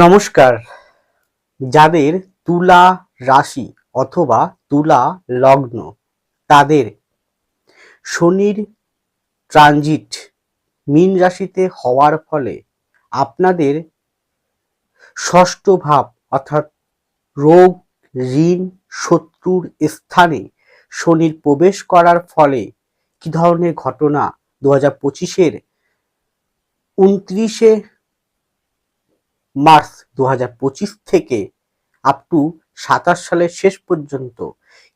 নমস্কার। যাদের তুলা রাশি অথবা তুলা লগ্ন, তাদের শনির ট্রানজিট মীন রাশিতে হওয়ার ফলে আপনাদের ষষ্ঠ ভাব অর্থাৎ রোগ, ঋণ, শত্রুর স্থানে শনির প্রবেশ করার ফলে কি ধরনের ঘটনা? দু হাজার পঁচিশের উনত্রিশে মার্চ দু হাজার পঁচিশ থেকে আপ টু সাতাশ সালের শেষ পর্যন্ত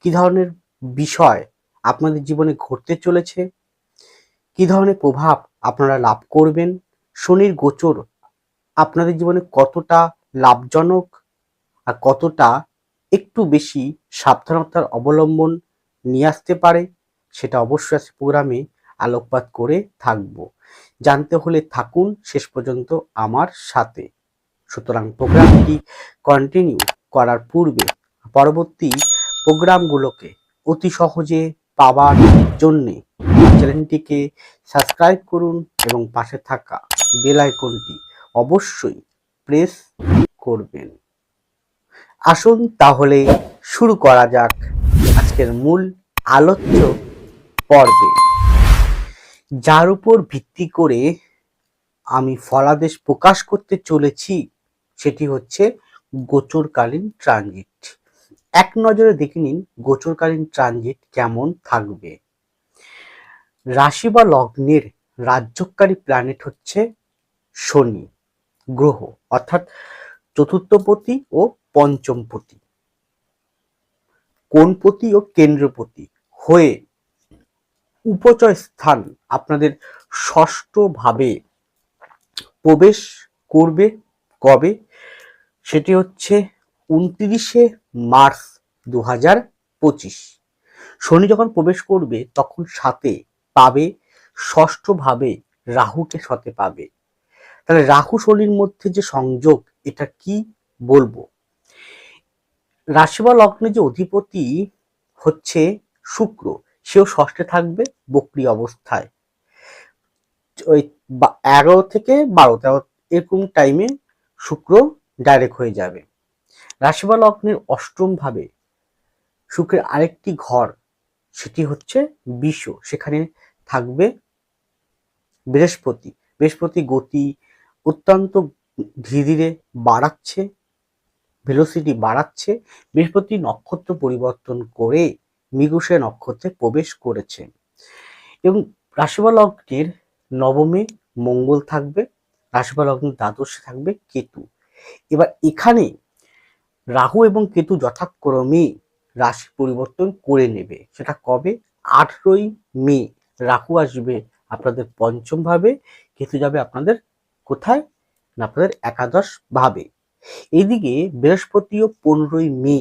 কি ধরনের বিষয় আপনাদের জীবনে ঘটতে চলেছে? কি ধরনের প্রভাব আপনারা লাভ করবেন? শনির গোচর আপনাদের জীবনে কতটা লাভজনক আর কতটা একটু বেশি সাবধানতার অবলম্বন নিয়ে আসতে পারে সেটা অবশ্যই আজকে প্রোগ্রামে আলোকপাত করে থাকব। জানতে হলে থাকুন। শেষ পর্যন্ত আমার সাথে। সুতরাং প্রোগ্রামটি কন্টিনিউ করার পূর্বে পরবর্তী প্রোগ্রামগুলোকে অতি সহজে পাওয়ার জন্যে চ্যানেলটিকে সাবস্ক্রাইব করুন এবং পাশে থাকা বেল আইকনটি অবশ্যই প্রেস করবেন। আসুন তাহলে শুরু করা যাক আজকের মূল আলোচ্য পর্বে। যার উপর ভিত্তি করে আমি ফলাদেশ প্রকাশ করতে চলেছি সেটি হচ্ছে গোচরকালীন ট্রানজিট। এক নজরে দেখে নিন গোচরকালীন ট্রানজিট কেমন থাকবে। রাশি বা লগ্নের রাজ্যকারী প্ল্যানেট হচ্ছে শনি, গ্রহ, অর্থাৎ চতুর্থপতি ও পঞ্চমপতি। কোনপতি ও কেন্দ্রপতি হয়ে উপচয় স্থান আপনাদের ষষ্ঠ ভাবে প্রবেশ করবে কবে? সেটি হচ্ছে উনত্রিশে মার্চ দু হাজার পঁচিশ। শনি যখন প্রবেশ করবে, তখন সাথে পাবে ষষ্ঠ ভাবে রাহুকে সাথে পাবে। তাহলে রাহু শনির মধ্যে যে সংযোগ, এটা কি বলব? রাশি বা লগ্নে যে অধিপতি হচ্ছে শুক্র, সেও ষষ্ঠে থাকবে বক্রি অবস্থায়। ওই এগারো থেকে বারো, তেরো, এরকম টাইমে শুক্র ডাইরেক্ট হয়ে যাবে। রাশি বা লগ্নের অষ্টম শুক্রের আরেকটি ঘর, সেটি হচ্ছে বিশ্ব। সেখানে থাকবে বৃহস্পতি। বৃহস্পতি গতি অত্যন্ত ধীরে ধীরে বাড়াচ্ছে ভেলোসিটি বাড়াচ্ছে। বৃহস্পতি নক্ষত্র পরিবর্তন করে মৃগশে নক্ষত্রে প্রবেশ করেছে। এবং রাশিবা লগ্নের নবমে মঙ্গল থাকবে। রাশিবা লগ্নের দ্বাদশে থাকবে কেতু। এবার এখানে রাহু এবং কেতু যথাক্রমে রাশি পরিবর্তন করে নেবে। সেটা কবে? আঠেরোই মে রাহু আসবে আপনাদের পঞ্চম ভাবে, কেতু যাবে আপনাদের কোথায়? না, আপনাদের একাদশ ভাবে। এদিকে বৃহস্পতিও পনেরোই মে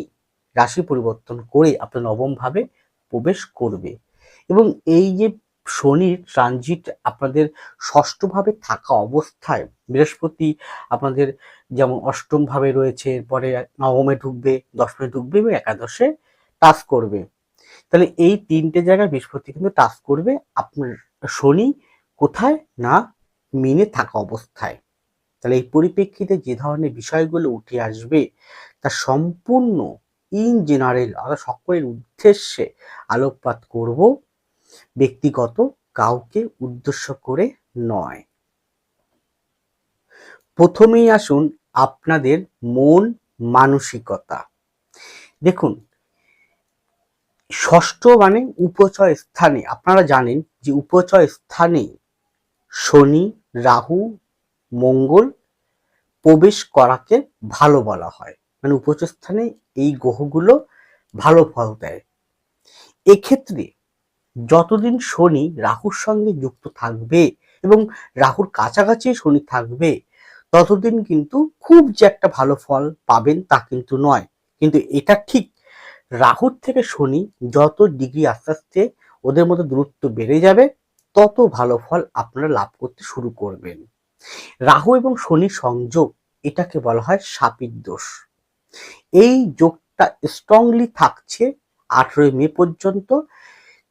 রাশি পরিবর্তন করে আপনার নবম ভাবে প্রবেশ করবে। এবং এই যে শনির ট্রানজিট আপনাদের ষষ্ঠ ভাবে থাকা অবস্থায়, বৃহস্পতি আপনাদের যেমন অষ্টম ভাবে রয়েছে, পরে নবমে ঢুকবে, দশমে ঢুকবে এবং একাদশে টাচ করবে। তাহলে এই তিনটে জায়গায় বৃহস্পতি কিন্তু টাচ করবে আপনার শনি কোথায় না মিনে থাকা অবস্থায়। তাহলে এই পরিপ্রেক্ষিতে যে ধরনের বিষয়গুলো উঠে আসবে, তা সম্পূর্ণ ইন জেনারেল অর্থাৎ সকলের উদ্দেশ্যে আলোকপাত করব। ব্যক্তিগত কাউকে উদ্দেশ্য করে নয়। প্রথমেই আসুন আপনাদের মন মানসিকতা। দেখুন, ষষ্ঠ মানে উপচয় স্থানে। আপনারা জানেন যে উপচয় স্থানে শনি, রাহু, মঙ্গল প্রবেশ করাকে ভালো বলা হয়। মানে উপচয় স্থানে এই গ্রহগুলো ভালো ফল দেয়। এক্ষেত্রে যতদিন শনি রাহুর সঙ্গে যুক্ত থাকবে এবং রাহুর কাছাকাছি শনি থাকবে, ততদিন কিন্তু খুব যে একটা ভালো ফল পাবেন তা কিন্তু নয়। কিন্তু এটা ঠিক, রাহুর থেকে শনি যত ডিগ্রি আস্তে আস্তে ওদের মধ্যে দূরত্ব বেড়ে যাবে, তত ভালো ফল আপনারা লাভ করতে শুরু করবেন। রাহু এবং শনির সংযোগ, এটাকে বলা হয় সাপির দোষ। এই যোগটা স্ট্রংলি থাকছে আঠেরোই মে পর্যন্ত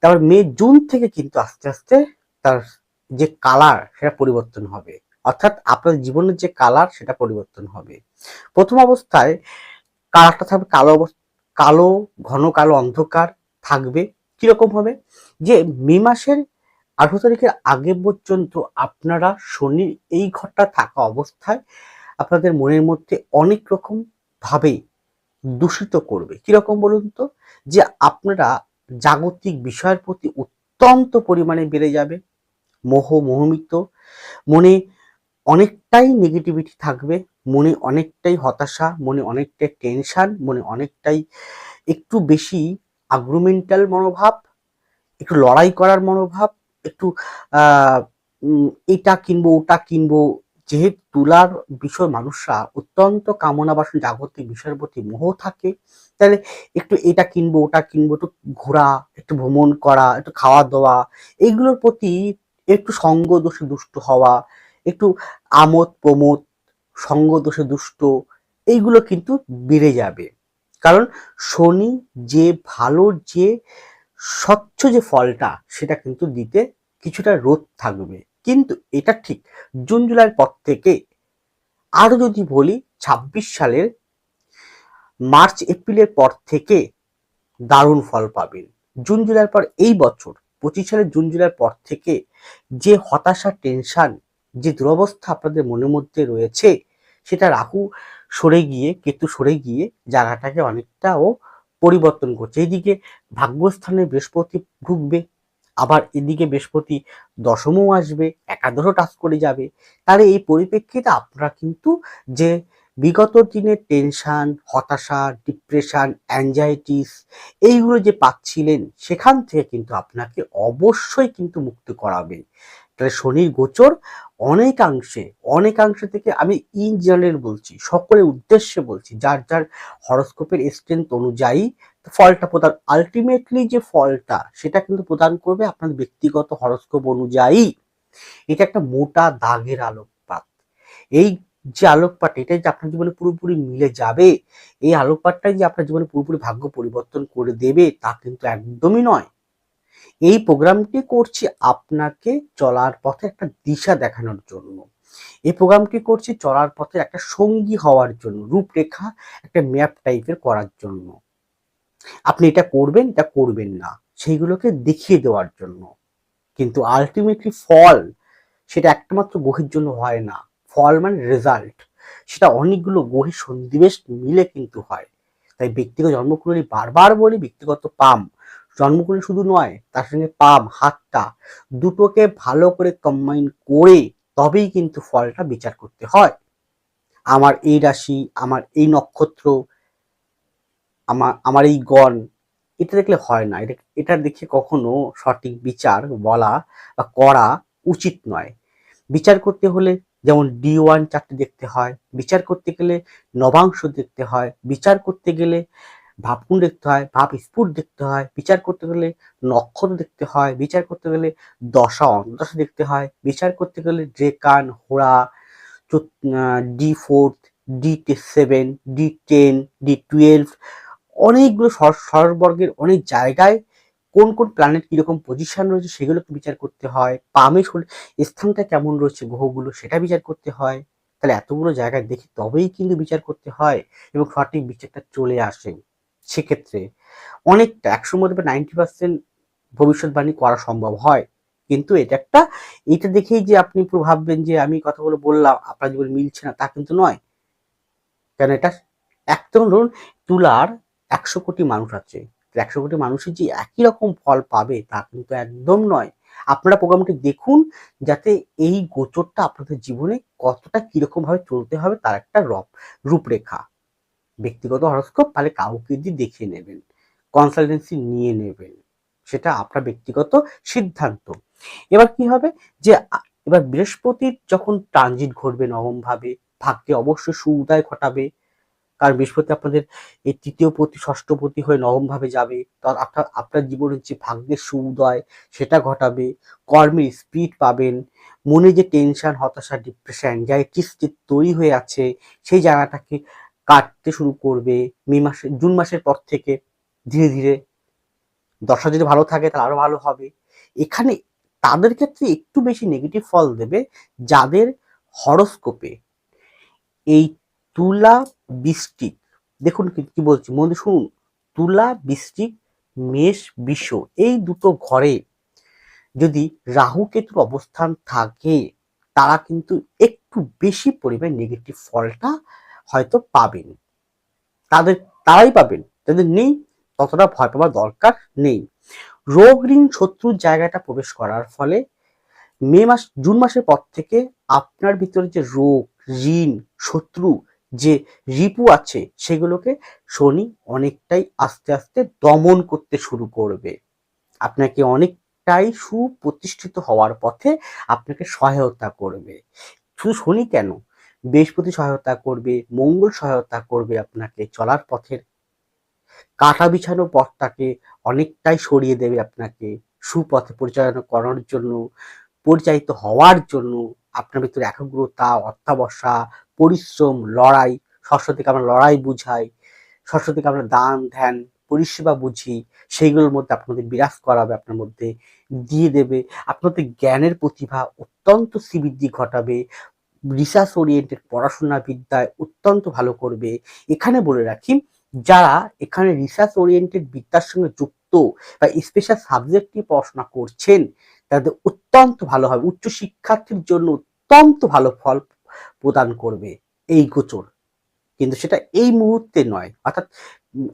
তারপর মে, জুন থেকে কিন্তু আস্তে আস্তে তার যে কালার সেটা পরিবর্তন হবে। অর্থাৎ আপনার জীবনের যে কালার সেটা পরিবর্তন হবে। প্রথম অবস্থায় কালারটা থাকবে কালো কালো, ঘন কালো অন্ধকার থাকবে। কীরকম হবে? যে মে মাসের আঠারো তারিখের আগে পর্যন্ত আপনারা শনির এই ঘরটা থাকা অবস্থায় আপনাদের মনের মধ্যে অনেক রকম ভাবে দূষিত করবে। কীরকম বলুন তো? যে আপনারা জাগতিক বিষয়ের প্রতি অত্যন্ত পরিমাণে বেড়ে যাবে, মোহ মোহমিত মনে অনেকটাই নেগেটিভিটি থাকবে, মনে অনেকটাই হতাশা, মনে অনেকটাই টেনশন মনে অনেকটাই একটু বেশি আগ্রুমেন্টাল মনোভাব, একটু লড়াই করার মনোভাব, একটু এটা কিনবো, ওটা কিনবো, যেহেতু তুলার বিষয় মানুষরা অত্যন্ত কামনা বাসন জাগতিক বিষয়ের প্রতি মোহ থাকে তাহলে একটু এটা কিনবো, ওটা কিনবো, একটু ঘোরা, একটু ভ্রমণ করা, একটু খাওয়া দাওয়া, এইগুলোর প্রতি একটু সঙ্গ দোষে দুষ্ট হওয়া, একটু আমোদ প্রমোদ সঙ্গ দোষে দুষ্ট, এইগুলো কিন্তু বেড়ে যাবে। কারণ শনি যে ভালো, যে স্বচ্ছ যে ফলটা, সেটা কিন্তু দিতে কিছুটা রোধ থাকবে। কিন্তু এটা ঠিক জুন, জুলাইয়ের পর থেকে, আরও যদি বলি, ছাব্বিশ সালের মার্চ, এপ্রিলের পর থেকে দারুণ ফল পাবেন। জুন, জুলাইয়ের পর এই বছর, পঁচিশ সালের জুন, জুলাইয়ের পর থেকে যে হতাশা, টেনশন, যে দুরবস্থা আপনাদের মনের মধ্যে রয়েছে, সেটা রাহু সরে গিয়ে, কেতু সরে গিয়ে জায়গাটাকে অনেকটাও পরিবর্তন করছে। এইদিকে ভাগ্যস্থানে বৃহস্পতি ঢুকবে, আবার এদিকে বৃহস্পতি দশমও আসবে, একাদশও টাচ করে যাবে। তাহলে এই পরিপ্রেক্ষিতে আপনারা কিন্তু যে বিগত দিনের টেনশন হতাশা ডিপ্রেশন অ্যাংজাইটিস এইগুলো যে পাচ্ছিলেন, সেখান থেকে কিন্তু আপনাকে অবশ্যই কিন্তু মুক্ত করাবে তাহলে শনির গোচর অনেকাংশে অনেকাংশে থেকে আমি ইন জেনারেল বলছি, সকলের উদ্দেশ্যে বলছি, যার যার হরস্কোপের স্ট্রেংথ অনুযায়ী ফলটা প্রদান আলটিমেটলি যে ফলটা, সেটা কিন্তু প্রদান করবে আপনার ব্যক্তিগত হরস্কোপ অনুযায়ী। এটা একটা মোটা দাগের আলোকপাত। এই যে আলোকপাত, এটাই যে আপনার জীবনে পুরোপুরি মিলে যাবে, এই আলোকপাতটাই যে আপনার জীবনে পুরোপুরি ভাগ্য পরিবর্তন করে দেবে, তা কিন্তু একদমই নয়। এই প্রোগ্রামটি করছি আপনাকে চলার পথে একটা দিশা দেখানোর জন্য। এই প্রোগ্রামটি করছি চলার পথে একটা সঙ্গী হওয়ার জন্য, রূপরেখা একটা ম্যাপ টাইপের করার জন্য। আপনি এটা করবেন এটা করবেন না, সেইগুলোকে দেখিয়ে দেওয়ার জন্য। কিন্তু আলটিমেটলি ফল, সেটা একটামাত্র গ্রহের জন্য হয় না। ফল মানে রেজাল্ট সেটা অনেকগুলো গ্রহের সন্নিবেশ মিলে কিন্তু হয়। তাই ব্যক্তিগত জন্মকুণ্ডলী বারবার বলি ব্যক্তিগত পাম। জন্মকুণ্ডলী শুধু নয়, তার সঙ্গে পাম, হাতটা দুটোকে ভালো করে কম্বাইন করে তবেই কিন্তু ফলটা বিচার করতে হয়। আমার এই রাশি, আমার এই নক্ষত্র আমার আমার এই গণ, এটা দেখলে হয় না। এটা এটা দেখে কখনো সঠিক বিচার বলা বা করা উচিত নয়। বিচার করতে হলে যেমন ডি ওয়ান চারটে দেখতে হয়, বিচার করতে গেলে নবাংশ দেখতে হয়, বিচার করতে গেলে ভাবকুণ দেখতে হয়, ভাব স্ফুট দেখতে হয়, বিচার করতে গেলে নক্ষত্র দেখতে হয়, বিচার করতে গেলে দশা অন্তদশা দেখতে হয়, বিচার করতে গেলে ড্রেকান, হোড়া D fourth, D seven D ten, D twelve, অনেকগুলো সরবর্গের অনেক জায়গায় কোন কোন প্ল্যানেট কীরকম পজিশন রয়েছে সেগুলোকে বিচার করতে হয়, পামে স্থানটা কেমন রয়েছে, গ্রহগুলো সেটা বিচার করতে হয়। তাহলে এতগুলো জায়গায় দেখি তবেই কিন্তু বিচার করতে হয় এবং সঠিক বিচারটা চলে আসে। সেক্ষেত্রে অনেকটা একশো মধ্যে নাইনটি পার্সেন্ট ভবিষ্যৎবাণী করা সম্ভব হয়। কিন্তু এটা একটা, এটা দেখেই যে আপনি পুরো ভাববেন যে আমি কথাগুলো বললাম, আপনার জীবনে মিলছে না, তা কিন্তু নয়। কেন এটা? একদম ধরুন তুলার একশো কোটি মানুষ আছে। একশো কোটি মানুষের যে একই রকম ফল পাবে তা কিন্তু একদম নয়। আপনারা প্রোগ্রামটি দেখুন যাতে এই গোচরটা আপনাদের জীবনে কতটা কীরকম ভাবে চলতে হবে তার একটা রপ, রূপরেখা। ব্যক্তিগত হরস্কোপ তাহলে কাউকে দিয়ে দেখে নেবেন কনসালটেন্সি নিয়ে নেবেন, সেটা আপনার ব্যক্তিগত সিদ্ধান্ত। এবার কি হবে যে এবার বৃহস্পতির যখন ট্রানজিট ঘটবে নবম ভাবে ভাগ্যে অবশ্যই সুদায় ঘটাবে। কারণ বৃহস্পতি আপনাদের এই তৃতীয় পতি ষষ্ঠ পতি হয়ে নবম ভাবে যাবে। তখন আপনার আপনার জীবনের যে ভাগ্যের সুউদয়, সেটা ঘটাবে। কর্মের স্পিড পাবেন। মনে যে টেনশন হতাশা ডিপ্রেশন অ্যাংজাইটিস যে তৈরি হয়ে আছে, সেই জায়গাটাকে কাটতে শুরু করবে। মে মাসে জুন মাসের পর থেকে ধীরে ধীরে দশা যদি ভালো থাকে, তাহলে আরও ভালো হবে। এখানে তাদের ক্ষেত্রে একটু বেশি নেগেটিভ ফল দেবে যাদের হরস্কোপে এই তুলা বৃষ্টিক। দেখুন কি বলছি, মনে শুনুন। তুলা বৃষ্টিক, মেষ বিশ্ব, এই দুটো ঘরে যদি রাহু কেতুর অবস্থান থাকে, তারা কিন্তু একটু বেশি পরিমাণ নেগেটিভ ফলটা হয়তো পাবেন। তাদের, তারাই পাবেন যাদের নেই, ততটা ভয় পাওয়ার দরকার নেই। রোগ ঋণ শত্রুর জায়গাটা প্রবেশ করার ফলে মে মাস, জুন মাসের পর থেকে আপনার ভিতরে যে রোগ, ঋণ, শত্রু যে রিপু আছে, সেগুলোকে শনি অনেকটাই আস্তে আস্তে দমন করতে শুরু করবে। আপনাকে অনেকটাই সুপ্রতিষ্ঠিত হওয়ার পথে আপনাকে সহায়তা করবে। শুধু শনি কেন? বৃহস্পতি সহায়তা করবে, মঙ্গল সহায়তা করবে আপনাকে চলার পথের কাটা বিছানো পথটাকে অনেকটাই সরিয়ে দেবে আপনাকে সুপথে পরিচালনা করার জন্য। পরিচালিত হওয়ার জন্য আপনার ভিতরে একাগ্রতা অত্যাবসা পরিশ্রম, লড়াই সরস্বতীকে আমরা লড়াই বুঝাই সরস্বতীকে আমরা দান, ধ্যান, পরিষেবা বুঝি, সেইগুলোর মধ্যে আপনাদের বিরাজ করাবে, আপনার মধ্যে দিয়ে দেবে, আপনাদের জ্ঞানের প্রতিভা অত্যন্ত শ্রীবৃদ্ধি ঘটাবে রিসার্চ ওরিয়েন্টেড পড়াশোনা বিদ্যায় অত্যন্ত ভালো করবে। এখানে বলে রাখি, যারা এখানে রিসার্চ ওরিয়েন্টেড বিদ্যার সঙ্গে যুক্ত বা স্পেশাল সাবজেক্ট নিয়ে পড়াশোনা করছেন তাদের অত্যন্ত ভালো হবে। উচ্চ শিক্ষার্থীর জন্য অত্যন্ত ভালো ফল প্রদান করবে এই গোচর। কিন্তু সেটা এই মুহূর্তে নয়। অর্থাৎ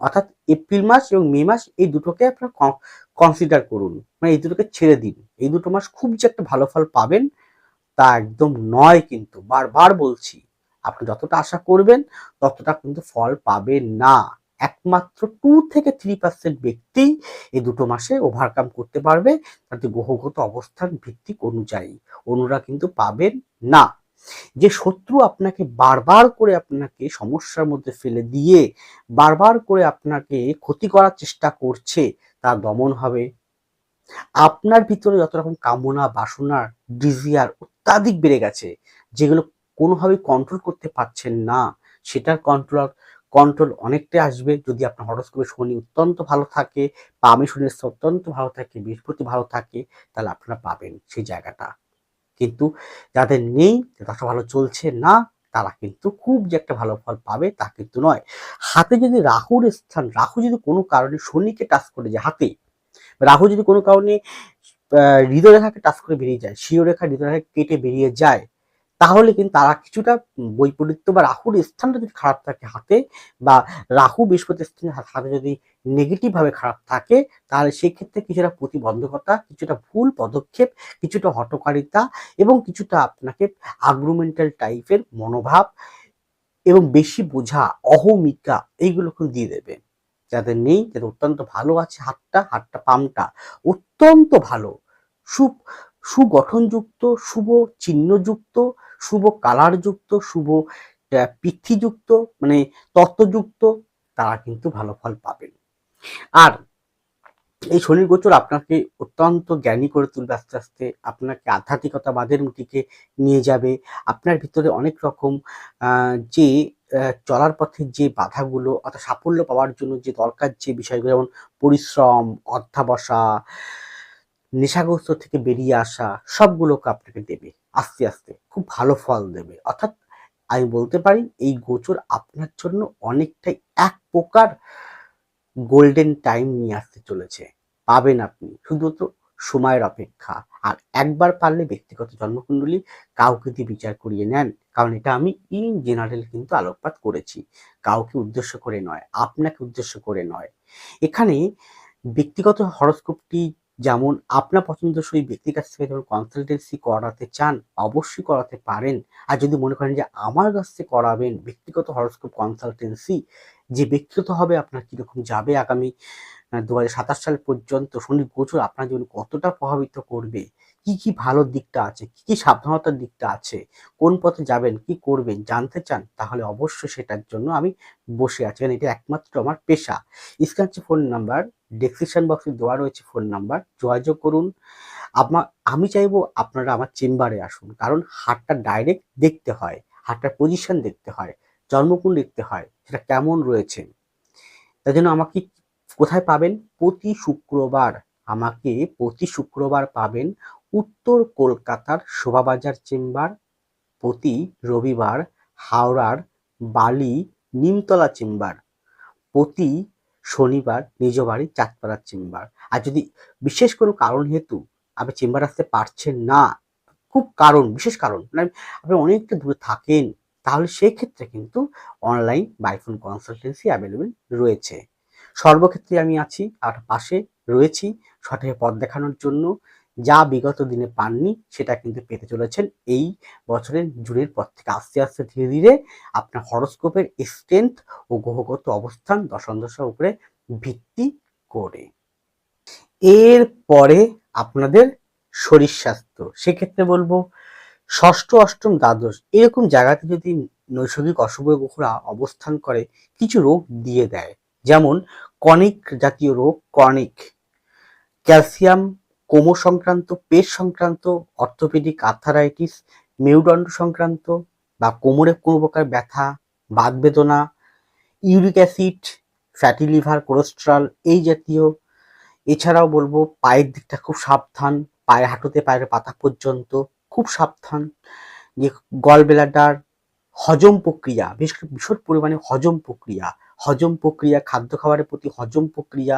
অর্থাৎ এপ্রিল মাস এবং মে মাস এই দুটোকে আপনারা কনসিডার করুন। মানে এই দুটোকে ছেড়ে দিন। এই দুটো মাস খুব যে একটা ভালো ফল পাবেন তা একদম নয় কিন্তু। বারবার বলছি, আপনি যতটা আশা করবেন ততটা কিন্তু ফল পাবেন না। একমাত্র টু থেকে থ্রি পার্সেন্ট ব্যক্তি এই দুটো মাসে ওভারকাম করতে পারবে। তাদের গ্রহগত অবস্থান ভিত্তিক অনুযায়ী। অনুরা কিন্তু পাবেন না। যে শত্রু আপনাকে বারবার করে আপনাকে সমস্যার মধ্যে ফেলে দিয়ে, বারবার করে আপনাকে ক্ষতি করার চেষ্টা করছে, তা দমন হবে। আপনার ভিতরে যত রকম কামনা বাসনার ডিজিয়ার অত্যাধিক বেড়ে গেছে, যেগুলো কোনোভাবেই কন্ট্রোল করতে পারছেন না, সেটার কন্ট্রোল কন্ট্রোল অনেকটাই আসবে। যদি আপনার হরস্কোপে শনি অত্যন্ত ভালো থাকে, পামে শনি অত্যন্ত ভালো থাকে, বৃহস্পতি ভালো থাকে, তাহলে আপনারা পাবেন সেই জায়গাটা। কিন্তু যাদের নেই ব্যবসা ভালো চলছে না, তারা কিন্তু খুব যে একটা ভালো ফল পাবে তা কিন্তু নয়। হাতে যদি রাহুর স্থান, রাহু যদি কোনো কারণে শনিকে টাচ করে যায় হাতে, রাহু যদি কোনো কারণে হৃদয়রেখাকে টাচ করে বেরিয়ে যায় শিরোরেখা হৃদয়রেখা কেটে বেরিয়ে যায় তাহলে কিন্তু তারা কিছুটা বৈপরীত্য বা রাহুর স্থানটা যদি খারাপ থাকে হাতে বা রাহু বৃহস্পতি স্থানের হাতে যদি নেগেটিভভাবে খারাপ থাকে, তাহলে সেক্ষেত্রে কিছুটা প্রতিবন্ধকতা, কিছুটা ভুল পদক্ষেপ, কিছুটা হটকারিতা এবং কিছুটা আপনাকে আগ্রুমেন্টাল টাইপের মনোভাব এবং বেশি বোঝা, অহমিকা এইগুলো কিন্তু দিয়ে দেবে। যাদের নেই, যাদের অত্যন্ত ভালো আছে হাতটা হাতটা পামটা অত্যন্ত ভালো। সু সুগঠনযুক্ত, শুভ চিহ্নযুক্ত শুভ কালারযুক্ত, শুভ পিঠিযুক্ত মানে তত্ত্বযুক্ত, তারা কিন্তু ভালো ফল পাবেন। আর এই শনির গোচর আপনাকে অত্যন্ত জ্ঞানী করে তুলবে আস্তে আস্তে। আপনাকে আধ্যাত্মিকতাবাদের দিকে নিয়ে যাবে। আপনার ভিতরে অনেক রকম যে চলার পথে যে বাধাগুলো অর্থাৎ সাফল্য পাওয়ার জন্য যে দরকার যে বিষয়গুলো, যেমন পরিশ্রম, অধ্যাবসা, নেশাগ্রস্ত থেকে বেরিয়ে আসা, সবগুলোকে আপনাকে দেবে। আস্তে আস্তে, খুব ভালো ফল দেবে। অর্থাৎ আমি বলতে পারি, এই গোচর আপনার জন্য অনেকটাই এক প্রকার গোল্ডেন টাইম নিয়ে আসতে চলেছে। পাবেন আপনি শুধুমাত্র সময়ের অপেক্ষা। আর একবার পারলে ব্যক্তিগত জন্মকুণ্ডলী কাউকে দিয়ে বিচার করিয়ে নেন। কারণ এটা আমি ইন জেনারেল কিন্তু আলোকপাত করেছি। কাউকে উদ্দেশ্য করে নয়, আপনাকে উদ্দেশ্য করে নয়। এখানে ব্যক্তিগত হরস্কোপটি যেমন আপনার পছন্দসই ব্যক্তির কাছ থেকে যখন কনসালটেন্সি করাতে চান, অবশ্যই করাতে পারেন। আর যদি মনে করেন যে আমার কাছ থেকে করাবেন, ব্যক্তিগত হরস্কোপ কনসালটেন্সি যে ব্যক্তিগত হবে আপনার কীরকম যাবে আগামী দু হাজার সাতাশ সাল পর্যন্ত শনি গোচর আপনার জীবন কতটা প্রভাবিত করবে কি কি ভালো দিকটা আছে? কি কি সাবধানতার দিকটা আছে? কোন পথে যাবেন? কি করবেন? জানতে চান? তাহলে অবশ্যই সেটার জন্য আমি বসে আছি। কারণ এটা একমাত্র আমার পেশা। স্ক্যান ফোন নাম্বার, ডেসক্রিপশন বক্সে দেওয়া রয়েছে ফোন নাম্বার। যোগাযোগ করুন। আমার আমি চাইব আপনারা আমার চেম্বারে আসুন। কারণ হাটটা ডাইরেক্ট দেখতে হয়। হাটটার পজিশন দেখতে হয়। জন্মকুণ্ড দেখতে হয়। সেটা কেমন রয়েছে? তাই জন্য আমাকে কোথায় পাবেন? প্রতি শুক্রবার আমাকে প্রতি শুক্রবার পাবেন উত্তর কলকাতার শোভাবাজার চেম্বার, প্রতি রবিবার হাওড়ার বালি নিমতলা চেম্বার, প্রতি শনিবার নিজ বাড়ি চাঁদপাড়ার চেম্বার। আর যদি বিশেষ কোনো কারণ হেতু আপনি চেম্বার আসতে পারছেন না, খুব কারণ, বিশেষ কারণ মানে আপনি অনেকটা দূরে থাকেন, তাহলে সেক্ষেত্রে কিন্তু অনলাইন বাইফোন কনসালটেন্সি অ্যাভেলেবেল রয়েছে। সর্বক্ষেত্রে আমি আছি, আর পাশে রয়েছি সঠিক পথ দেখানোর জন্য। যা বিগত দিনে পাননি, সেটা কিন্তু পেতে চলেছেন এই বছরের জুনের পর থেকে। আস্তে আস্তে ধীরে ধীরে আপনার হরস্কোপের স্ট্রেংথ ও গ্রহগত অবস্থান দশম দশার উপরে ভিত্তি করে। এর পরে আপনাদের শরীর স্বাস্থ্য, সেক্ষেত্রে বলব ষষ্ঠ, অষ্টম, দ্বাদশ, এরকম জায়গাতে যদি নৈসর্গিক অশুভ গ্রহরা অবস্থান করে, কিছু রোগ দিয়ে দেয়। যেমন কনিক জাতীয় রোগ কনিক ক্যালসিয়াম কোমর সংক্রান্ত পেট সংক্রান্ত অর্থোপেডিক আর্থারাইটিস, মেরুদণ্ড সংক্রান্ত বা কোমরে কোনো প্রকার ব্যথা, বাত বেদনা, uric acid, fatty liver, cholesterol এই জাতীয়। এছাড়াও বলব পায়ের দিকটা খুব সাবধান পায়ের হাঁটুতে পায়ের পাতা পর্যন্ত খুব সাবধান। যে গল ব্লাডার হজম প্রক্রিয়া, বিশেষ করে ভীষণ পরিমাণে হজম প্রক্রিয়া হজম প্রক্রিয়া, খাদ্য খাবারের প্রতি হজম প্রক্রিয়া,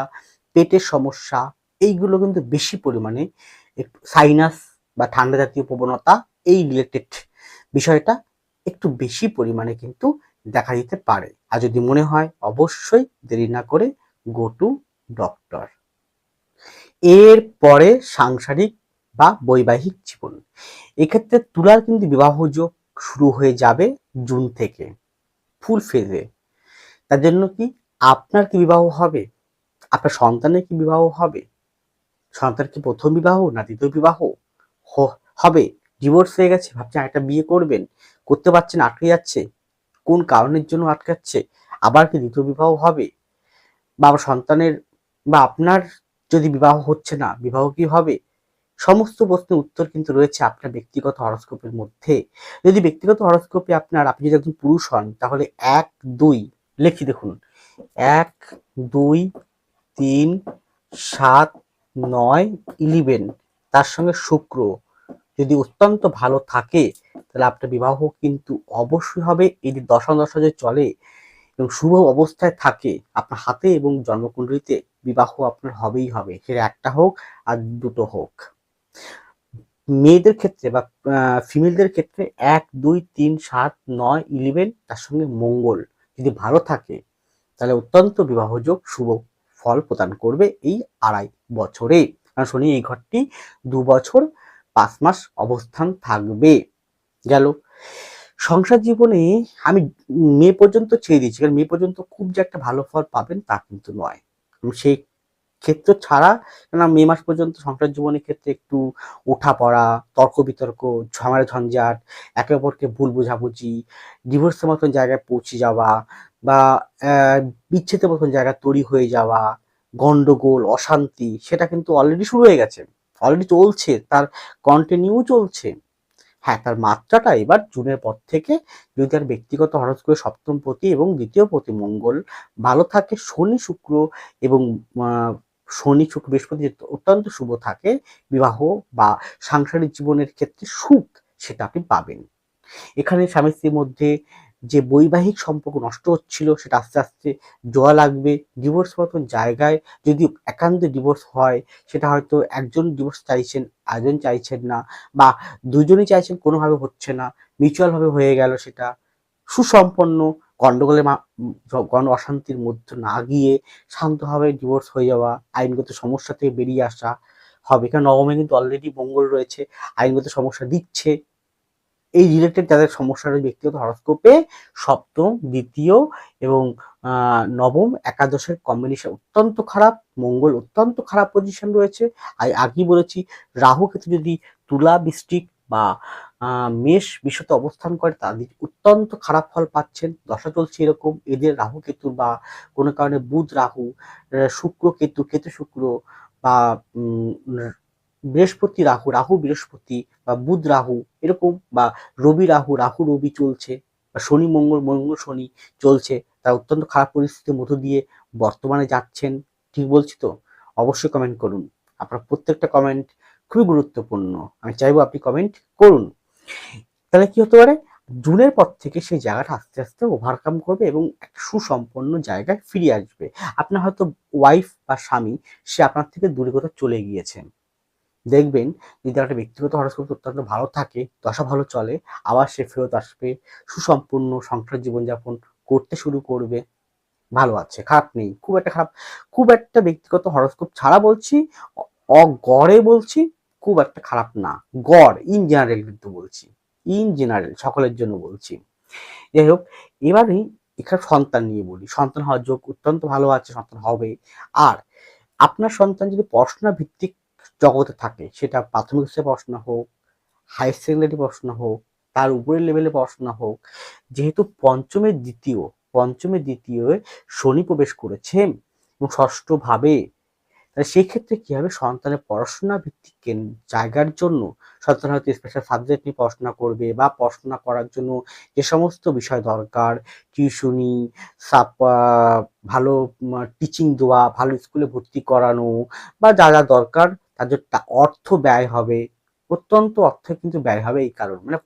পেটের সমস্যা এইগুলো কিন্তু বেশি পরিমাণে একটু সাইনাস বা ঠান্ডা জাতীয় প্রবণতা এই রিলেটেড বিষয়টা একটু বেশি পরিমাণে কিন্তু দেখা দিতে পারে। আর যদি মনে হয়, অবশ্যই দেরি না করে গো টু ডক্টর এর পরে সাংসারিক বা বৈবাহিক জীবন। এক্ষেত্রে তুলার কিন্তু বিবাহ যোগ শুরু হয়ে যাবে জুন থেকে ফুল ফেজে তার জন্য কি আপনার কি বিবাহ হবে? আপনার সন্তানের কি বিবাহ হবে? সন্তান কি প্রথম বিবাহ না দ্বিতীয় বিবাহ? হবে। ডিভোর্স হয়ে গেছে, ভাবছেন একটা বিয়ে করবেন। করতে পারছেন, আটকে যাচ্ছে। কোন কারণের জন্য আটকাচ্ছে? আবার কি দ্বিতীয় বিবাহ হবে? বা সন্তানের বা আপনার যদি বিবাহ হচ্ছে না, বিবাহ কি হবে? সমস্ত প্রশ্নের উত্তর কিন্তু রয়েছে আপনার ব্যক্তিগত হরস্কোপের মধ্যে। যদি ব্যক্তিগত হরস্কোপে আপনার, আপনি যদি একজন পুরুষ হন, তাহলে এক, দুই, লেখি দেখুন। এক, দুই, তিন, সাত নয় ইলেভেন তার সঙ্গে শুক্র। যদি অত্যন্ত ভালো থাকে, তাহলে আপনার বিবাহ কিন্তু অবশ্যই হবে। এটি দশম দশা যে চলে এবং শুভ অবস্থায় থাকে, আপনার হাতে এবং জন্মকুণ্ডলিতে বিবাহ আপনার হবেই হবে। সেটা একটা হোক আর দুটো হোক। মেয়েদের ক্ষেত্রে বা ফিমেলদের ক্ষেত্রে এক, দুই, তিন, সাত, নয় ইলেভেন তার সঙ্গে মঙ্গল। যদি ভালো থাকে, তাহলে অত্যন্ত বিবাহযোগ শুভ। ফল প্রদান করবে এই আড়াই বছরে। কারণ শনি, এই ঘরটি দু বছর পাঁচ মাস অবস্থান থাকবে। গেল। সংসার জীবনে আমি মে পর্যন্ত ছেড়ে দিয়েছি। কারণ মে পর্যন্ত খুব যে একটা ভালো ফল পাবেন তা কিন্তু নয়। সেই ক্ষেত্র ছাড়া, কেননা মে মাস পর্যন্ত সংসার জীবনের ক্ষেত্রে একটু ওঠা পড়া, তর্ক বিতর্ক, ঝামেলা ঝঞ্ঝাট, একে অপরকে ভুল বোঝাবুঝি ডিভোর্সের মতন জায়গায় পৌঁছে যাওয়া বা বিচ্ছেদের মতন জায়গায় তৈরি হয়ে যাওয়া, গন্ডগোল, অশান্তি, সেটা কিন্তু অলরেডি শুরু হয়ে গেছে। অলরেডি চলছে, তার কন্টিনিউ চলছে। হ্যাঁ তার মাত্রাটা এবার জুনের পর থেকে যদি তার ব্যক্তিগত হরস্কোপের সপ্তম প্রতি এবং দ্বিতীয় প্রতি মঙ্গল ভালো থাকে, শনি, শুক্র এবং শনি শুক্র বৃহস্পতি অত্যন্ত শুভ থাকে, বিবাহ বা সাংসারিক জীবনের ক্ষেত্রে সুখ সেটা আপনি পাবেন। এখানে স্বামী স্ত্রীর মধ্যে যে বৈবাহিক সম্পর্ক নষ্ট হচ্ছিল সেটা আস্তে আস্তে জোয়া লাগবে ডিভোর্স মতন জায়গায় যদি একান্ত ডিভোর্স হয়, সেটা হয়তো একজন ডিভোর্স চাইছেন একজন চাইছেন না বা দুজনই চাইছেন, কোনোভাবে হচ্ছে না মিউচুয়ালভাবে হয়ে গেল সেটা, সুসম্পন্ন গণ্ডগোলে গণ অশান্তির মধ্যে না গিয়ে শান্তভাবে ডিভোর্স হয়ে যাওয়া, আইনগত সমস্যা থেকে বেরিয়ে আসা হবে। কারণ নবমে কিন্তু অলরেডি মঙ্গল রয়েছে, আইনগত সমস্যা দিচ্ছে। এই রিলেটেড যাদের সমস্যা রয়েছে, ব্যক্তিগত হরস্কোপে সপ্তম, দ্বিতীয় এবং নবম একাদশের কম্বিনেশন অত্যন্ত খারাপ, মঙ্গল অত্যন্ত খারাপ পজিশন রয়েছে। আর আগেই বলেছি রাহু ক্ষেত্রে যদি তুলা, বৃষ্টিক বা মেষ বিশ্বতে অবস্থান করে তাদের অত্যন্ত খারাপ ফল পাচ্ছেন। দশা চলছে এরকম। এদের রাহু কেতু বা কোনো কারণে বুধ রাহু শুক্র কেতু কেতু শুক্র বা বৃহস্পতি রাহু রাহু বৃহস্পতি বা বুধ রাহু এরকম বা রবি রাহু রাহু রবি চলছে বা শনি, মঙ্গল মঙ্গল শনি চলছে। তারা অত্যন্ত খারাপ পরিস্থিতির মধ্য দিয়ে বর্তমানে যাচ্ছেন। ঠিক বলছি তো? অবশ্যই কমেন্ট করুন। আপনার প্রত্যেকটা কমেন্ট খুবই গুরুত্বপূর্ণ। আমি চাইব আপনি কমেন্ট করুন। তাহলে কি হতে পারে? জুনের পর থেকে সেই জায়গাটা আস্তে আস্তে ওভারকাম করবে এবং একটা সুসম্পন্ন জায়গায় ফিরে আসবে। আপনার হয়তো ওয়াইফ বা স্বামী, সে আপনার থেকে দূরে কোথাও চলে গিয়েছেন দেখবেন যদি একটা ব্যক্তিগত হরস্কোপ অত্যন্ত ভালো থাকে, দশা ভালো চলে, আবার সে ফেরত আসবে সুসম্পূর্ণ সংসার জীবনযাপন করতে শুরু করবে, ভালো আছে, খারাপ নেই, খুব একটা খারাপ, খুব একটা ব্যক্তিগত হরস্কোপ ছাড়া বলছি অগড়ে বলছি, খুব একটা খারাপ না। গড় ইন জেনারেল কিন্তু বলছি। ইন জেনারেল সকলের জন্য বলছি। যাই হোক, এবারে এখানে সন্তান নিয়ে বলি। সন্তান হওয়ার যোগ অত্যন্ত ভালো আছে, সন্তান হবে। আর আপনার সন্তান যদি পড়াশোনা ভিত্তিক জগতে থাকে, সেটা প্রাথমিক স্তরে পড়াশোনা হোক হাই সেকেন্ডারি পড়াশোনা হোক, তার উপরের লেভেলে পড়াশোনা হোক, যেহেতু পঞ্চমের দ্বিতীয় পঞ্চমের দ্বিতীয় শনি প্রবেশ করেছে এবং ষষ্ঠ ভাবে তাহলে সেই ক্ষেত্রে কি হবে? সন্তানের পড়াশোনা ভিত্তিক জায়গার জন্য সন্তান হয়তো স্পেশাল সাবজেক্ট নিয়ে পড়াশোনা করবে বা পড়াশোনা করার জন্য যে সমস্ত বিষয় দরকার টিউশনি সাপ ভালো টিচিং দেওয়া, ভালো স্কুলে ভর্তি করানো বা যা যা দরকার তার জন্য অর্থ ব্যয় হবে। অত্যন্ত অর্থ কিন্তু ব্যয় হবে এই কারণ। মানে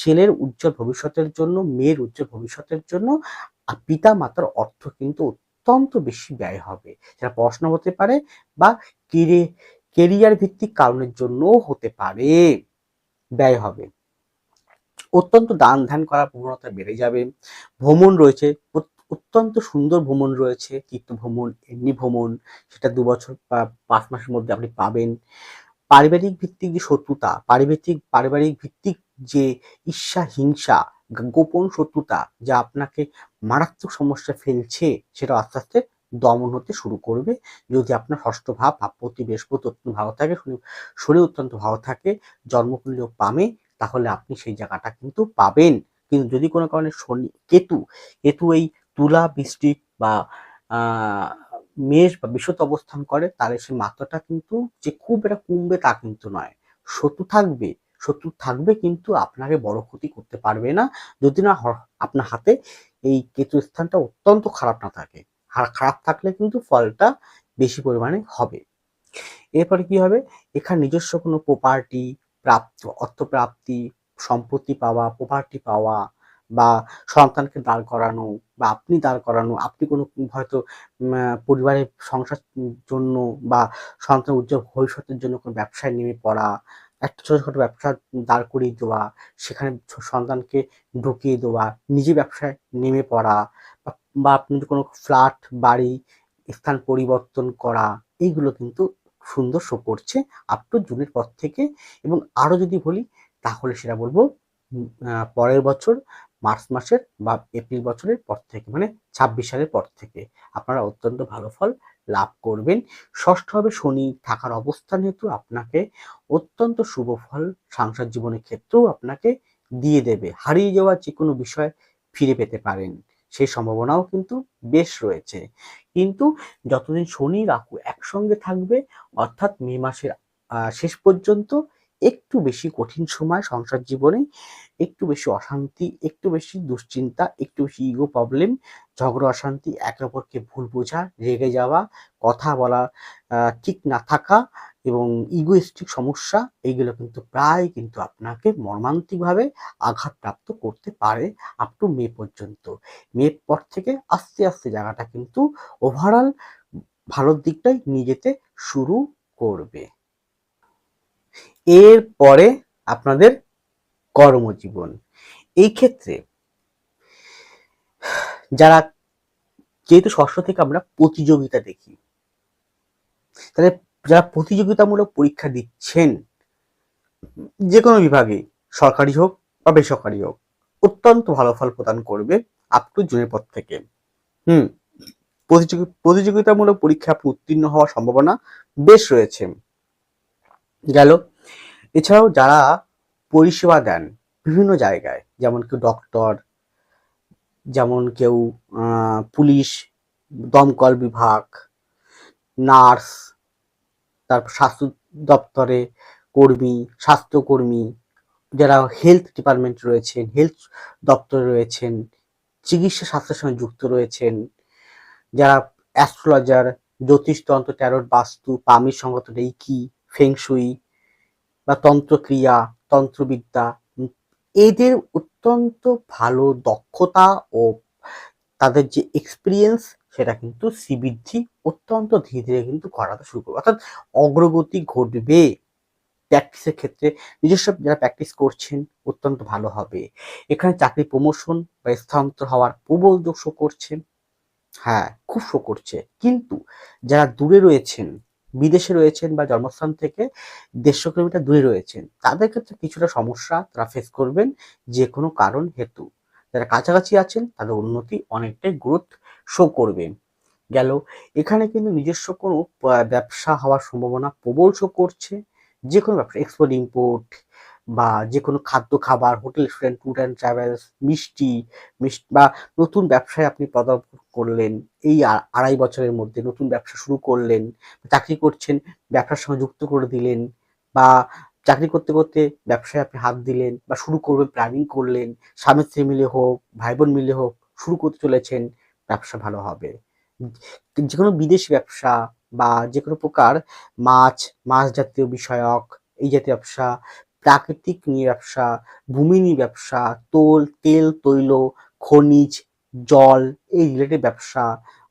ছেলের উজ্জ্বল ভবিষ্যতের জন্য, মেয়ের উজ্জ্বল ভবিষ্যতের জন্য পিতা মাতার অর্থ কিন্তু অত্যন্ত বেশি ব্যয় হবে। সেটা পড়াশোনা হতে পারে বা কেরিয়ার ভিত্তিক কারণের জন্যও হতে পারে। ব্যয় হবে। অত্যন্ত দান ধ্যান করার প্রবণতা বেড়ে যাবে। ভ্রমণ রয়েছে অত্যন্ত সুন্দর ভ্রমণ রয়েছে, তীর্থ ভ্রমণ, এমনি ভ্রমণ, সেটা দু বছর বা পাঁচ মাসের মধ্যে আপনি পাবেন। পারিবারিক ভিত্তিক যে শত্রুতা, পারিবারিক পারিবারিক ভিত্তিক যে ঈর্ষা হিংসা গোপন শত্রুতা, যা আপনাকে মারাত্মক সমস্যা ফেলছে, সেটা আস্তে আস্তে দমন হতে শুরু করবে। যদি আপনার ষষ্ঠ ভাব ভাবপতি বৃহস্পতি অত্যন্ত ভালো থাকে, শনি অত্যন্ত ভালো থাকে জন্মকুণ্ডলীয় পামে তাহলে আপনি সেই জায়গাটা কিন্তু পাবেন। কিন্তু যদি কোনো কারণে শনি, কেতু কেতু এই তুলা বৃষ্টিক বা মেষ বা বিশ্বত অবস্থান করে, তাহলে সেই মাত্রাটা কিন্তু যে খুব এটা কমবে তা কিন্তু নয়। শত্রু থাকবে শত্রু থাকবে কিন্তু আপনাকে বড় ক্ষতি করতে পারবে না। যদি না আপনার হাতে এই কেতু স্থানটা অত্যন্ত খারাপ না থাকে। আর খারাপ থাকলে কিন্তু ফলটা বেশি পরিমাণে হবে। এরপরে কি হবে? এখানে নিজস্ব কোনো প্রপার্টি প্রাপ্ত, অর্থপ্রাপ্তি, সম্পত্তি পাওয়া প্রপার্টি পাওয়া বা সন্তানকে দাঁড় করানো বা আপনি দাঁড় করানো, আপনি কোনো হয়তো পরিবারের সংসার জন্য বা সন্তান উজ্জ্বল ভবিষ্যতের জন্য কোনো ব্যবসায় নেমে পড়া একটা ছোটখাটো ব্যবসা দাঁড় করিয়ে দেওয়া, সেখানে সন্তানকে ঢুকিয়ে দেওয়া, নিজে ব্যবসায় নেমে পড়া বা- আপনি কোনো ফ্ল্যাট, বাড়ি, স্থান পরিবর্তন করা, এইগুলো কিন্তু সুন্দর শো করছে আপ টু জুনের পর থেকে। এবং আরও যদি বলি, তাহলে সেটা বলব পরের বছর, মার্চ মাসের বা এপ্রিল বছরের পর থেকে মানে ছাব্বিশ সালের পর থেকে, আপনারা অত্যন্ত ভালো ফল লাভ করবেন। ষষ্ঠ শনি থাকার অবস্থান হেতু আপনাকে অত্যন্ত শুভ ফল সংসার জীবনের ক্ষেত্রেও আপনাকে দিয়ে দেবে। হারিয়ে যাওয়া যে কোনো বিষয় ফিরে পেতে পারেন। সেই সম্ভাবনাও কিন্তু বেশ রয়েছে। কিন্তু যতদিন শনি রাহু একসঙ্গে থাকবে, অর্থাৎ মে মাসের শেষ পর্যন্ত একটু বেশি কঠিন সময় সংসার জীবনে, একটু বেশি অশান্তি, একটু বেশি দুশ্চিন্তা, একটু বেশি ইগো প্রবলেম ঝগড়া, অশান্তি, একে অপরকে ভুল বোঝা, রেগে যাওয়া, কথা বলা ঠিক না থাকা এবং ইগোইস্টিক সমস্যা, এইগুলো কিন্তু প্রায় কিন্তু আপনাকে মর্মান্তিকভাবে আঘাতপ্রাপ্ত করতে পারে আপ টু মে পর্যন্ত। মে পর থেকে আস্তে আস্তে জায়গাটা কিন্তু ওভারঅল ভালোর দিকটাই নিয়ে যেতে শুরু করবে। এরপরে আপনাদের কর্মজীবন। এই ক্ষেত্রে যারা, যেহেতু ষষ্ঠ থেকে আমরা প্রতিযোগিতা দেখি, তাহলে যারা প্রতিযোগিতামূলক পরীক্ষা দিচ্ছেন, যে কোনো বিভাগে, সরকারি হোক বা বেসরকারি হোক, অত্যন্ত ভালো ফল প্রদান করবে আপ টু জুনের পর থেকে। হুম, প্রতিযোগি, প্রতিযোগিতামূলক পরীক্ষা উত্তীর্ণ হওয়ার সম্ভাবনা বেশ রয়েছে। গেল এছাড়াও যারা পরিষেবা দেন বিভিন্ন জায়গায়, যেমন কেউ ডক্টর যেমন কেউ পুলিশ, দমকল বিভাগ নার্স তারপর স্বাস্থ্য দপ্তরে কর্মী, স্বাস্থ্যকর্মী, যারা হেলথ ডিপার্টমেন্ট রয়েছেন হেলথ দপ্তরে রয়েছেন, চিকিৎসা স্বাস্থ্যের সঙ্গে যুক্ত রয়েছেন, যারা অ্যাস্ট্রোলজার জ্যোতিষতন্ত্র ট্যারোট বাস্তু, পামির সঙ্গত রেইকি ফেংশুই বা তন্ত্রক্রিয়া, তন্ত্রবিদ্যা এদের অত্যন্ত ভালো দক্ষতা ও তাদের যে এক্সপিরিয়েন্স সেটা কিন্তু শ্রীবৃদ্ধি অত্যন্ত ধীরে ধীরে কিন্তু করাতে শুরু করবে। অর্থাৎ অগ্রগতি ঘটবে। প্র্যাকটিসের ক্ষেত্রে নিজস্ব যারা প্র্যাকটিস করছেন অত্যন্ত ভালো হবে। এখানে চাকরি প্রমোশন বা স্থানান্তর হওয়ার প্রবল যোগ শো করছে হ্যাঁ খুব শো করছে। কিন্তু যারা দূরে রয়েছেন বিদেশে রয়েছেন বা জন্মস্থান থেকে দেড়শো কিলোমিটার দূরে রয়েছেন, তাদের ক্ষেত্রে কিছুটা সমস্যা তারা ফেস করবেন যে কোনো কারণ হেতু। যারা কাছাকাছি আছেন, তাদের উন্নতি অনেকটাই গ্রোথ শো করবে। গেল, এখানে কিন্তু নিজস্ব কোনো ব্যবসা হওয়ার সম্ভাবনা প্রবল শো করছে যে কোনো ব্যবসা এক্সপোর্ট ইম্পোর্ট বা যে কোনো খাদ্য খাবার, hotel restaurant tour and travels মিষ্টি বা নতুন ব্যবসায় আপনি পদার্পণ করলেন, এই আড়াই বছরের মধ্যে নতুন ব্যবসা শুরু করলেন, চাকরি করছেন, ব্যবসার সঙ্গে যুক্ত করে দিলেন বা চাকরি করতে করতে ব্যবসায় আপনি হাত দিলেন বা শুরু করবেন প্ল্যানিং করলেন, স্বামী স্ত্রী মিলে হোক ভাই বোন মিলে হোক, শুরু করতে চলেছেন, ব্যবসা ভালো হবে। যে কোনো বিদেশি ব্যবসা বা যে কোনো প্রকার মাছ মাছ জাতীয় বিষয়ক, এই জাতীয় ব্যবসা প্রাকৃতিক নিয়ে ব্যবসা ভূমি নিয়ে ব্যবসা তোল, তেল, তৈল, খনিজ, জল, এই রিলেটেড ব্যবসা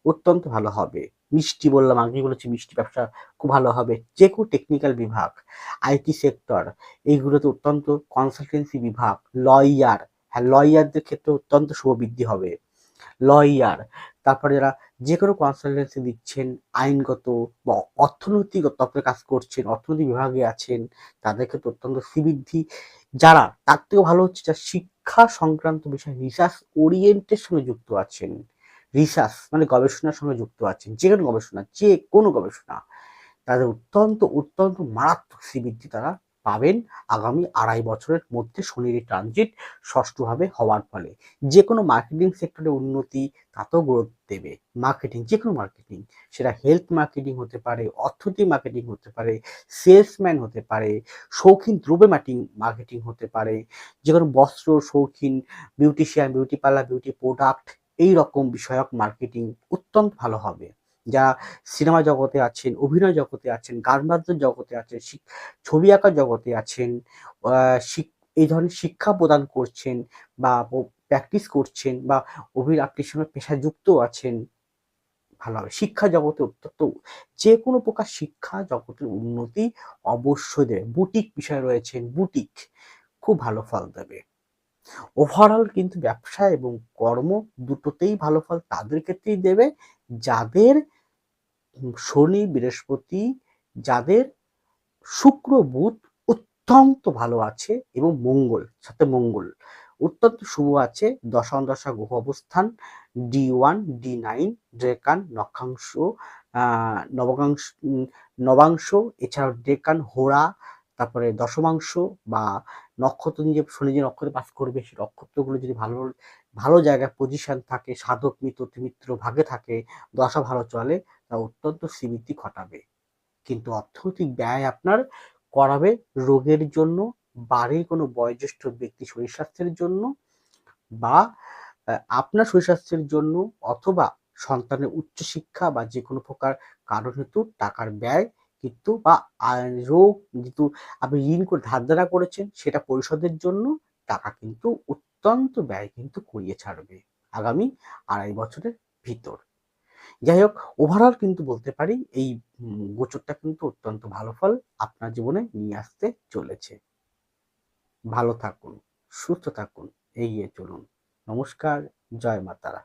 অত্যন্ত ভালো হবে। মিষ্টি বললাম, আগে বলেছি মিষ্টি ব্যবসা খুব ভালো হবে। যে কোনো টেকনিক্যাল বিভাগ আইটি সেক্টর এইগুলোতে অত্যন্ত কনসালটেন্সি বিভাগ লয়ার হ্যাঁ লয়ারদের ক্ষেত্রে অত্যন্ত শুভবৃদ্ধি হবে। লয়ার তারপরে যারা যে কোনো কনসালটেন্সি দিচ্ছেন, আইনগত বা অর্থনৈতিক দপ্তরে কাজ করছেন, অর্থনৈতিক বিভাগে আছেন, তাদের ক্ষেত্রে অত্যন্ত শ্রীবৃদ্ধি যারা, তার থেকেও ভালো হচ্ছে যারা শিক্ষা সংক্রান্ত বিষয়ে রিসার্চ ওরিয়েন্টের সঙ্গে যুক্ত আছেন। রিসার্চ মানে গবেষণার সঙ্গে যুক্ত আছেন, যে কোনো গবেষণা, যে কোনো গবেষণা। তাদের অত্যন্ত অত্যন্ত মারাত্মক শ্রীবৃদ্ধি তারা পাবেন আগামী আড়াই বছরের মধ্যে শনির ট্রানজিট ষষ্ঠভাবে হওয়ার ফলে। যে কোনো মার্কেটিং সেক্টরে উন্নতি তাতেও গ্রোথ দেবে। মার্কেটিং যে কোনো মার্কেটিং সেটা হেলথ মার্কেটিং হতে পারে অর্থনৈতিক মার্কেটিং হতে পারে সেলসম্যান হতে পারে, শৌখিন দ্রব্য মার্কেটিং মার্কেটিং হতে পারে যে কোনো বস্ত্র, শৌখিন beautician beauty parlour beauty product এই রকম বিষয়ক মার্কেটিং অত্যন্ত ভালো হবে। যারা সিনেমা জগতে আছেন, অভিনয় জগতে আছেন, গান বাদ্যের জগতে আছেন ছবি আঁকার জগতে আছেন এই ধরনের শিক্ষা প্রদান করছেন বা প্র্যাকটিস করছেন বা আপনি সঙ্গে পেশায় যুক্ত আছেন, ভালো হবে। শিক্ষা জগতে অত্যন্ত, যে কোনো প্রকার শিক্ষা জগতের উন্নতি অবশ্যই দেবে। বুটিক বিষয় রয়েছেন, বুটিক, খুব ভালো ফল দেবে। ওভারঅল কিন্তু ব্যবসা এবং কর্ম দুটোতেই ভালো ফল তাদের ক্ষেত্রেই দেবে। যাদের শনি বৃহস্পতি যাদের শুক্র বুধ অত্যন্ত ভালো আছে এবং মঙ্গল সাথে মঙ্গল অত্যন্ত শুভ আছে। দশান্তশা গ্রহ অবস্থান ডি ওয়ান ডি নাইন ড্রেকান নক্ষাংশ আহ, নবকাংশ নবাংশ এছাড়াও ডেকান হোরা তারপরে দশমাংশ বা নক্ষত্র নিয়ে শনি যে নক্ষত্রে বাস করবে সেই নক্ষত্রগুলো যদি ভালো ভালো জায়গায় পজিশন থাকে, সাধক মিত্র মিত্র ভাগে থাকে, দশা ভালো চলে, তা অত্যন্ত শ্রীবৃদ্ধি ঘটাবে। কিন্তু অর্থনৈতিক ব্যয় আপনার করাবে রোগের জন্য বাড়ির কোনো বয়োজ্যেষ্ঠ ব্যক্তি শরীর স্বাস্থ্যের জন্য বা আপনার শরীর স্বাস্থ্যের জন্য অথবা সন্তানের উচ্চশিক্ষা বা যে কোনো প্রকার কারণ হেতু টাকার ব্যয় কিন্তু বা রোগ যেহেতু আপনি ঋণ করে ধার দেনা করেছেন, সেটা পরিশোধের জন্য টাকা কিন্তু অত্যন্ত ব্যয় কিন্তু করিয়ে ছাড়বে আগামী আড়াই বছরের ভিতর। যাই হোক ওভারঅল কিন্তু বলতে পারি এই গোচরটা কিন্তু অত্যন্ত ভালো ফল আপনার জীবনে নিয়ে আসতে চলেছে। ভালো থাকুন, সুস্থ থাকুন, এগিয়ে চলুন। নমস্কার, জয় মাতারা।